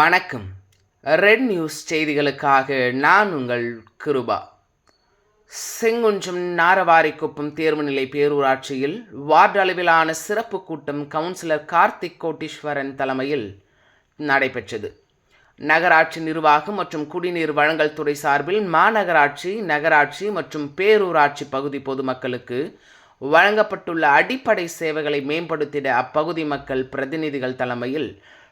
வணக்கம். Red news செய்திகளுக்காக நான் உங்கள் கிருபா. செங்குன்றம் நாரவாரிக்குப்பம் தேர்வுநிலை பேரூராட்சியில் வார்டு அளவிலான சிறப்பு கூட்டம் கவுன்சிலர் கார்த்திக் கோட்டீஸ்வரன் தலைமையில் நடைபெற்றது. நகராட்சி நிர்வாகம் மற்றும் குடிநீர் வழங்கல் துறை சார்பில் மாநகராட்சி நகராட்சி மற்றும் பேரூராட்சி பகுதி பொதுமக்களுக்கு வழங்கப்பட்டுள்ள அடிப்படை சேவைகளை மேம்படுத்திட அப்பகுதி மக்கள் பிரதிநிதிகள் தலைமையில்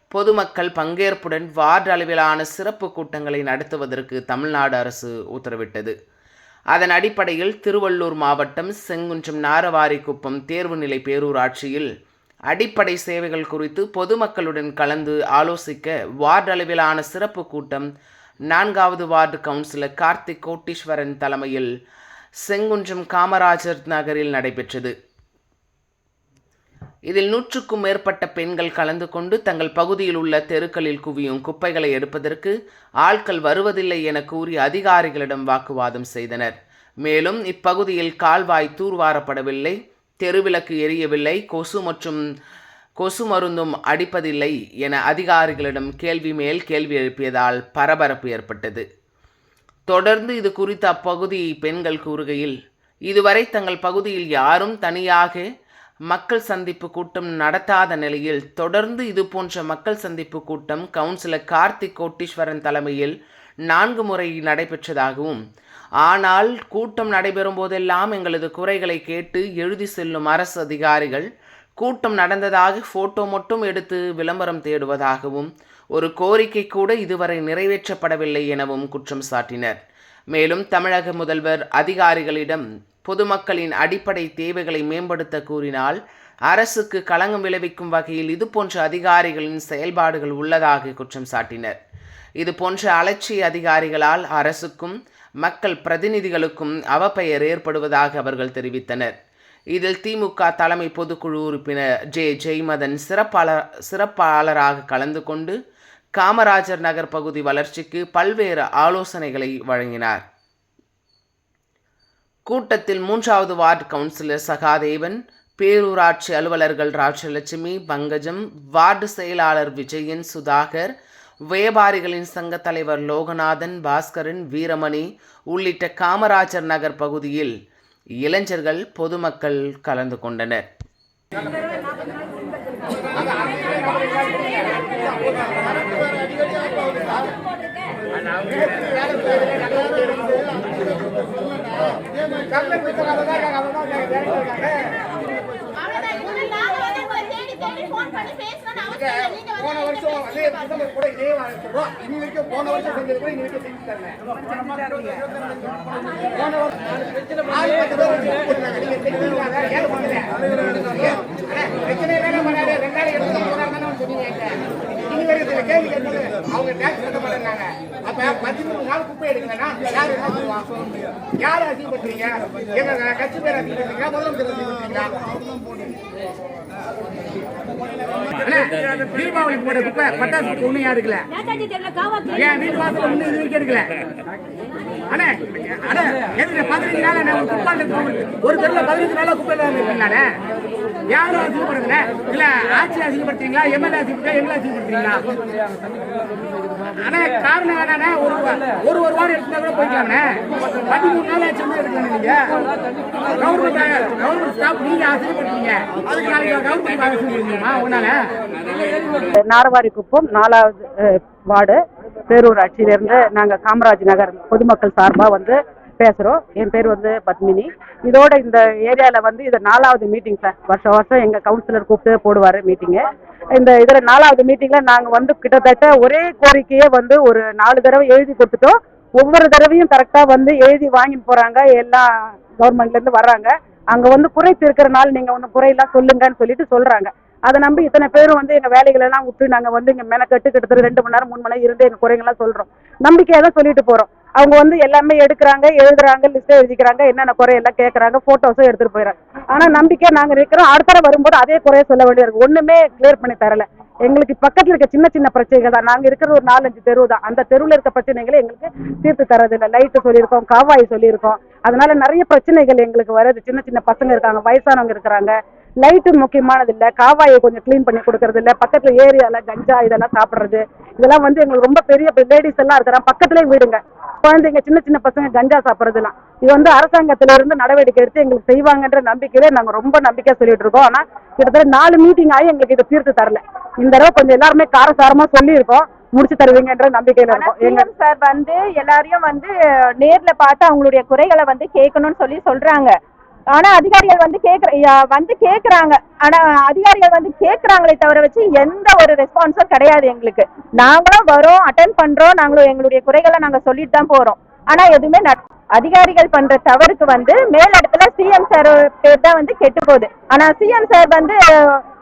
பொதுமக்கள் பங்கேற்புடன் வார்டு அளவிலான சிறப்பு கூட்டங்களை நடத்துவதற்கு தமிழ்நாடு அரசு உத்தரவிட்டது. அதன் அடிப்படையில் திருவள்ளூர் மாவட்டம் செங்குன்றம் நாரவாரிக்குப்பம் தேர்வுநிலை பேரூராட்சியில் அடிப்படை சேவைகள் குறித்து பொதுமக்களுடன் கலந்து ஆலோசிக்க வார்டு அளவிலான சிறப்பு கூட்டம் நான்காவது வார்டு கவுன்சிலர் கார்த்திக் கோட்டீஸ்வரன் தலைமையில் செங்குன்றம் காமராஜர் நகரில் நடைபெற்றது. இதில் நூற்றுக்கும் மேற்பட்ட பெண்கள் கலந்து கொண்டு தங்கள் பகுதியில் உள்ள தெருக்களில் குவியும் குப்பைகளை எடுப்பதற்கு ஆட்கள் வருவதில்லை என கூறி அதிகாரிகளிடம் வாக்குவாதம் செய்தனர். மேலும் இப்பகுதியில் கால்வாய் தூர்வாரப்படவில்லை தெருவிளக்கு எரியவில்லை கொசு மற்றும் கொசு மருந்தும் அடிப்பதில்லை என அதிகாரிகளிடம் கேள்வி மேல் கேள்வி எழுப்பியதால் பரபரப்பு ஏற்பட்டது. தொடர்ந்து இது குறித்த அப்பகுதி பெண்கள் கூறுகையில் இதுவரை தங்கள் பகுதியில் யாரும் தனியாக மக்கள் சந்திப்பு கூட்டம் நடத்தாத நிலையில் தொடர்ந்து இதுபோன்ற மக்கள் சந்திப்பு கூட்டம் கவுன்சிலர் கார்த்திக் கோட்டீஸ்வரன் தலைமையில் நான்கு முறை நடைபெற்றதாகவும் ஆனால் கூட்டம் நடைபெறும் போதெல்லாம் எங்களது குறைகளை கேட்டு எழுதி செல்லும் அரசு அதிகாரிகள் கூட்டம் நடந்ததாக போட்டோ மட்டும் எடுத்து விளம்பரம் தேடுவதாகவும் ஒரு கோரிக்கை கூட இதுவரை நிறைவேற்றப்படவில்லை எனவும் குற்றம் சாட்டினர். மேலும் தமிழக முதல்வர் அதிகாரிகளிடம் பொதுமக்களின் அடிப்படை தேவைகளை மேம்படுத்த கூறினால் அரசுக்கு களங்கம் விளைவிக்கும் வகையில் இதுபோன்ற அதிகாரிகளின் செயல்பாடுகள் உள்ளதாக குற்றம் சாட்டினர். இது போன்ற அலட்சிய அதிகாரிகளால் அரசுக்கும் மக்கள் பிரதிநிதிகளுக்கும் அவப்பெயர் ஏற்படுவதாக அவர்கள் தெரிவித்தனர். இதில் திமுக தலைமை பொதுக்குழு உறுப்பினர் ஜே. ஜெய்மதன் சிறப்பாளர் சிறப்பாளராக கலந்து கொண்டு காமராஜர் நகர் பகுதி வளர்ச்சிக்கு பல்வேறு ஆலோசனைகளை வழங்கினார். கூட்டத்தில் மூன்றாவது வார்டு கவுன்சிலர் சகாதேவன் பேரூராட்சி அலுவலர்கள் ராஜலட்சுமி பங்கஜம் வார்டு செயலாளர் விஜயன் சுதாகர் வியாபாரிகளின் சங்க தலைவர் லோகநாதன் பாஸ்கரன் வீரமணி உள்ளிட்ட காமராஜர் நகர் பகுதியில் இளைஞர்கள் பொதுமக்கள் கலந்து கொண்டனர் அவ்வளவுதான். இதுல நாங்க வந்து உங்களை தேடி தேடி phone பண்ணி பேசணும்னு அவசியம் இல்லை. நீங்க வந்து போன வருஷம் அதே பிரதமர் கூட இதே சொல்றோம் இன்னைக்கு போன வருஷம் செஞ்சது கூட இன்னைக்கு செஞ்சு தரல போன வருஷம் நீங்க ஏன் பண்ணல? ஏன்? அண்ணே, பிரச்சனை இல்லைன்னா பண்ணாரு. ரெண்டாயிரம் எடுத்து போறாங்கன்னு சொன்னீங்க என்கிட்ட. இன்னி வரைக்கும் சில கேள்வி கேட்டது அவங்க டேக்ஸ் கட்ட மாட்டேங்கிறாங்க. அப்ப குப்பை எடுக்கலன்னா யார் என்ன சொல்லுவாங்க? யார் அசிங்கப்படுறீங்க? எங்க கட்சி பேர் அசிங்கப்படுறீங்களா? முதலமைச்சர் அசிங்கப்படுறீங்களா? அண்ணே, தீபாவளி போட குப்பை பட்டாசு ஒண்ணும் காவல் ஏன் வீட்டு வாசல்ல ஒண்ணு இது வரைக்கும் எடுக்கல? அண்ணே அண்ணே எதுக்கு பதினஞ்சு நாள் என்ன ஒரு தெருல பதினஞ்சு நாளா குப்பை யாரும் அசிங்கப்படுறதுல இல்ல ஆட்சி அசிங்கப்படுத்துறீங்களா? எம்எல்ஏ அசிங்கப்படுறீங்களா எம்எல்ஏ அசிங்கப்படுத்துறீங்களா அண்ணே காரணம் ஒரு ஒரு ஒரு வாரம் கூட போய்க்கலாம்ண்ணே பதிமூணு நாள் எடுக்கணும் நீங்க. கவர்மெண்ட் கவர்மெண்ட் ஸ்டாஃப் நீங்க அதுக்கு நாளைக்கு கவர்மெண்ட் உன்னால? நாரவாரிக்குப்பம் நாலாவது வார்டு பேரூராட்சியிலிருந்து நாங்கள் காமராஜ் நகர் பொதுமக்கள் சார்பாக வந்து பேசுகிறோம் என் பேர் வந்து பத்மினி. இதோட இந்த ஏரியாவில் வந்து இது நாலாவது மீட்டிங் சார் வருஷம் வருஷம் எங்கள் கவுன்சிலர் கூப்பிட்டு போடுவார் மீட்டிங்கு இந்த இதில் நாலாவது மீட்டிங்கில் நாங்கள் வந்து கிட்டத்தட்ட ஒரே கோரிக்கையே வந்து ஒரு நாலு தடவை எழுதி கொடுத்துட்டோம். ஒவ்வொரு தடவையும் கரெக்டாக வந்து எழுதி வாங்கிட்டு போகிறாங்க எல்லாம் கவர்மெண்ட்லேருந்து வர்றாங்க. அங்கே வந்து குறை தீர்க்கறனால நீங்கள் ஒன்று குறையெல்லாம் சொல்லுங்கன்னு சொல்லிட்டு சொல்கிறாங்க அதை நம்பி இத்தனை பேரும் வந்து எங்க வேலைகளெல்லாம் விட்டு நாங்க வந்து இங்க மெனக்கட்டு கிட்டத்தட்ட ரெண்டு மணி நேரம் மூணு மணி நேரம் இருந்து எங்கள் குறைங்கெல்லாம் சொல்றோம். நம்பிக்கையாக தான் சொல்லிட்டு போறோம். அவங்க வந்து எல்லாமே எடுக்கிறாங்க எழுதுறாங்க லிஸ்ட் எழுதிக்கிறாங்க என்னென்ன குறையெல்லாம் கேட்கறாங்க போட்டோஸும் எடுத்துட்டு போயிடறாங்க. ஆனா நம்பிக்கை நாங்க இருக்கிறோம் அடுத்த வரும்போது அதே குறைய சொல்ல வேண்டியிருக்கு ஒண்ணுமே கிளியர் பண்ணி தரல. எங்களுக்கு பக்கத்துல இருக்க சின்ன சின்ன பிரச்சனைகள் தான். நாங்க இருக்கிற ஒரு நாலஞ்சு தெரு தான். அந்த தெருவில் இருக்க பிரச்சனைகளை எங்களுக்கு தீர்த்து தரதில்லை. லைட்டு சொல்லியிருக்கோம் காவாய் சொல்லியிருக்கோம். அதனால நிறைய பிரச்சனைகள் எங்களுக்கு வருது. சின்ன சின்ன பசங்க இருக்காங்க வயசானவங்க இருக்கிறாங்க. லைட்டு முக்கியமானது இல்ல காவாயை கொஞ்சம் க்ளீன் பண்ணி கொடுக்கறது இல்ல பக்கத்துல ஏரியால கஞ்சா இதெல்லாம் சாப்பிடுறது. இதெல்லாம் வந்து எங்களுக்கு ரொம்ப பெரிய லேடிஸ் எல்லாம் இருக்கிறாங்க பக்கத்துலயே வீடுங்க. குழந்தைங்க சின்ன சின்ன பசங்க கஞ்சா சாப்பிடுறதுலாம். இது வந்து அரசாங்கத்துல இருந்து நடவடிக்கை எடுத்து எங்களுக்கு செய்வாங்கன்ற நம்பிக்கையில நாங்க ரொம்ப நம்பிக்கையா சொல்லிட்டு இருக்கோம். ஆனா கிட்டத்தட்ட நாலு மீட்டிங் ஆகி எங்களுக்கு இதை தீர்த்து தரல. இந்த தடவை கொஞ்சம் எல்லாருமே காரசாரமா சொல்லியிருக்கோம். முடிச்சு தருவீங்கன்ற நம்பிக்கையில இருக்கோம். சார் வந்து எல்லாரையும் வந்து நேர்ல பார்த்து அவங்களுடைய குறைகளை வந்து கேட்கணும்னு சொல்லி சொல்றாங்க. ஆனா அதிகாரிகள் வந்து கேக்குற யா- வந்து கேக்குறாங்க. ஆனா அதிகாரிகள் வந்து கேக்குறாங்களே தவிர வச்சு எந்த ஒரு ரெஸ்பான்ஸும் கிடையாது எங்களுக்கு. நாங்களும் வரோம் அட்டன் பண்றோம் நாங்களும் எங்களுடைய குறைகளை நாங்க சொல்லிட்டு தான் போறோம். ஆனா எதுவுமே அதிகாரிகள் பண்ற தவறுக்கு வந்து மேலிடத்துல சிஎம் சார் பேர் தான் வந்து கெட்டு போகுது. ஆனா சிஎம் சார் வந்து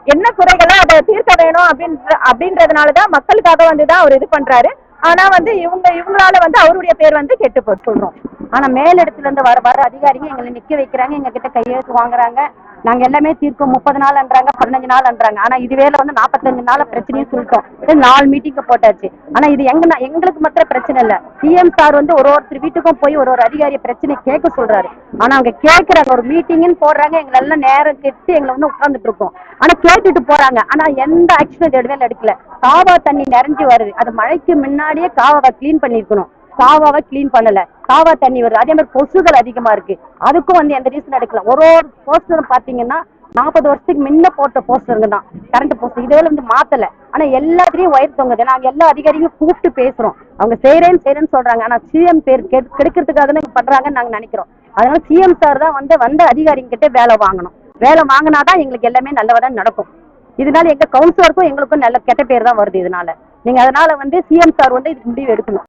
என்ன குறைகளோ அதை தீர்க்க வேணும் அப்படின்ற அப்படின்றதுனால தான் மக்களுக்காக வந்து தான் அவர் இது பண்றாரு. ஆனா வந்து இவங்க இவங்களால வந்து அவருடைய பேர் வந்து கெட்டு போச்சு சொல்றோம். ஆனா மேலிடத்துல இருந்து வர வர அதிகாரிங்க எங்களை நிக்க வைக்கிறாங்க எங்க கிட்ட கையெழுத்து வாங்குறாங்க. நாங்க எல்லாமே தீர்க்கும் முப்பது நாள்ன்றாங்க பதினஞ்சு நாள் அன்றாங்க. ஆனா இதுவேல வந்து நாற்பத்தஞ்சு நாள் பிரச்சனையும் சொல்லிட்டோம். இது நாலு மீட்டிங்க போட்டாச்சு. ஆனா இது எங்க எங்களுக்கு மாத்திரம் பிரச்சனை இல்ல. சிஎம் சார் வந்து ஒரு ஒருத்தர் வீட்டுக்கும் போய் ஒரு ஒரு அதிகாரி பிரச்சனை கேட்க சொல்றாரு. ஆனா அவங்க கேட்கறாங்க ஒரு மீட்டிங்னு போடுறாங்க எங்களை எல்லாம் நேரம் கெட்டு எங்களை வந்து உட்கார்ந்துட்டு இருக்கோம். ஆனா கேட்டுட்டு போறாங்க. ஆனா எந்த ஆக்ஷன் எடுவே எடுக்கல. காவா தண்ணி நிறைஞ்சு வருது. அது மழைக்கு முன்னாடியே காவாவை க்ளீன் பண்ணிருக்கணும் காவாவை க்ளீன் பண்ணல. காவா தண்ணி வருது. அதே மாதிரி கொசுகள் அதிகமா இருக்கு. அதுக்கும் வந்து எந்த ரீசன் எடுக்கல. ஒரு ஒரு போஸ்டரும் பாத்தீங்கன்னா நாற்பது வருஷத்துக்கு முன்ன போட்ட போஸ்டருங்க தான். கரண்ட் போஸ்டர் இதுவரை வந்து மாத்தல. ஆனா எல்லாத்திலையும் ஒயர் தொங்குது. நாங்க எல்லா அதிகாரியும் கூப்பிட்டு பேசுறோம். அவங்க செய்யறேன்னு செய்யறேன்னு சொல்றாங்க. ஆனா சிஎம் பேர் கிடைக்கிறதுக்காக தான் பண்றாங்கன்னு நாங்க நினைக்கிறோம். அதனால சிஎம் சார் தான் வந்து வந்த அதிகாரிங்க கிட்ட வேலை வாங்கணும். வேலை வாங்கினாதான் எங்களுக்கு எல்லாமே நல்லவதா நடக்கும். இதனால எங்க கவுன்சிலருக்கும் எங்களுக்கும் நல்ல கெட்ட பேர் தான் வருது இதனால. நீங்க அதனால வந்து சிஎம் சார் வந்து இதுக்கு முடிவு எடுக்கணும்.